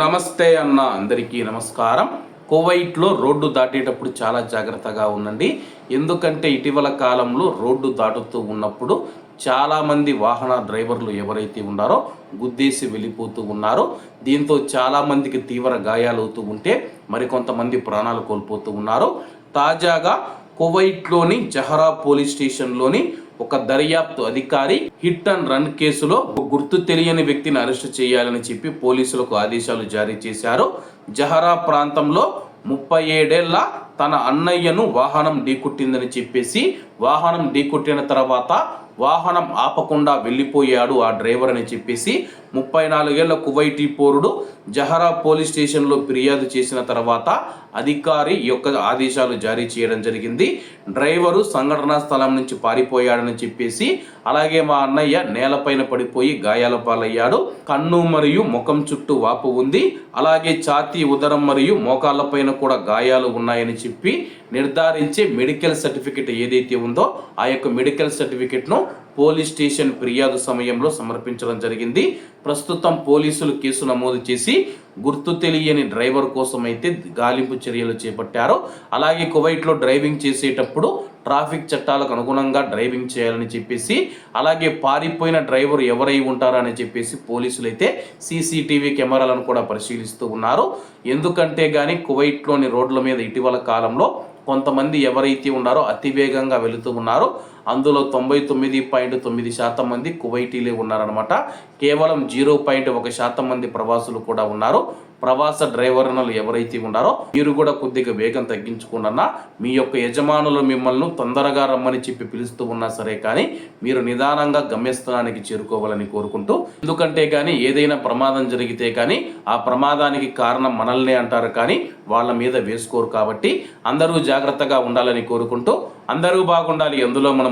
నమస్తే అన్న అందరికీ నమస్కారం. కువైట్లో రోడ్డు దాటేటప్పుడు చాలా జాగ్రత్తగా ఉండండి. ఎందుకంటే ఇటీవల కాలంలో రోడ్డు దాటుతూ ఉన్నప్పుడు చాలామంది వాహన డ్రైవర్లు ఎవరైతే ఉన్నారో గుద్దేసి వెళ్ళిపోతూ ఉన్నారో. దీంతో చాలామందికి తీవ్ర గాయాలవుతూ ఉంటే మరికొంతమంది ప్రాణాలు కోల్పోతూ ఉన్నారు. తాజాగా కువైట్లోని జహరా పోలీస్ స్టేషన్లోని ఒక దర్యాప్తు అధికారి హిట్ అండ్ రన్ కేసులో గుర్తు తెలియని వ్యక్తిని అరెస్టు చేయాలని చెప్పి పోలీసులకు ఆదేశాలు జారీ చేశారు. జహరా ప్రాంతంలో ముప్పై ఏడేళ్ళ తన అన్నయ్యను వాహనం ఢీకొట్టిందని చెప్పేసి వాహనం ఢీకొట్టిన తర్వాత వాహనం ఆపకుండా వెళ్ళిపోయాడు ఆ డ్రైవర్ అని చెప్పేసి ముప్పై నాలుగేళ్ళ కువైటీ పౌరుడు జహరా పోలీస్ స్టేషన్లో ఫిర్యాదు చేసిన తర్వాత అధికారి యొక్క ఆదేశాలు జారీ చేయడం జరిగింది. డ్రైవరు సంఘటనా స్థలం నుంచి పారిపోయాడని చెప్పేసి అలాగే మా అన్నయ్య నేలపైన పడిపోయి గాయాల పాలయ్యాడు. కన్ను మరియు ముఖం చుట్టూ వాపు ఉంది. అలాగే ఛాతీ ఉదరం మరియు మోకాళ్ళపైన కూడా గాయాలు ఉన్నాయని చెప్పి నిర్ధారించే మెడికల్ సర్టిఫికెట్ ఏదైతే ఉందో ఆ యొక్క మెడికల్ సర్టిఫికెట్ను పోలీస్ స్టేషన్ ఫిర్యాదు సమయంలో సమర్పించడం జరిగింది. ప్రస్తుతం పోలీసులు కేసు నమోదు చేసి గుర్తు తెలియని డ్రైవర్ కోసం అయితే గాలింపు చర్యలు చేపట్టారు. అలాగే కువైట్లో డ్రైవింగ్ చేసేటప్పుడు ట్రాఫిక్ చట్టాలకు అనుగుణంగా డ్రైవింగ్ చేయాలని చెప్పేసి అలాగే పారిపోయిన డ్రైవర్ ఎవరై ఉంటారని చెప్పేసి పోలీసులు అయితే సీసీటీవీ కెమెరాలను కూడా పరిశీలిస్తూ ఉన్నారు. ఎందుకంటే కానీ కువైట్లోని రోడ్ల మీద ఇటీవల కాలంలో కొంతమంది ఎవరైతే ఉన్నారో అతివేగంగా వెళుతూ ఉన్నారో. అందులో తొంభై తొమ్మిది పాయింట్ తొమ్మిది శాతం మంది కువైటీలే ఉన్నారనమాట కేవలం జీరో పాయింట్ ఒక శాతం మంది ప్రవాసులు కూడా ఉన్నారు. ప్రవాస డ్రైవర్లు ఎవరైతే ఉన్నారో మీరు కూడా కొద్దిగా వేగం తగ్గించుకుండా మీ యొక్క యజమానులు మిమ్మల్ని తొందరగా రమ్మని చెప్పి పిలుస్తూ ఉన్నా సరే కానీ మీరు నిదానంగా గమ్యస్థానానికి చేరుకోవాలని కోరుకుంటూ ఎందుకంటే కానీ ఏదైనా ప్రమాదం జరిగితే కానీ ఆ ప్రమాదానికి కారణం మనల్నే అంటారు కానీ వాళ్ళ మీద వేసుకోరు కాబట్టి అందరూ జాగ్రత్తగా ఉండాలని కోరుకుంటూ అందరూ బాగుండాలి ఎందులో మనం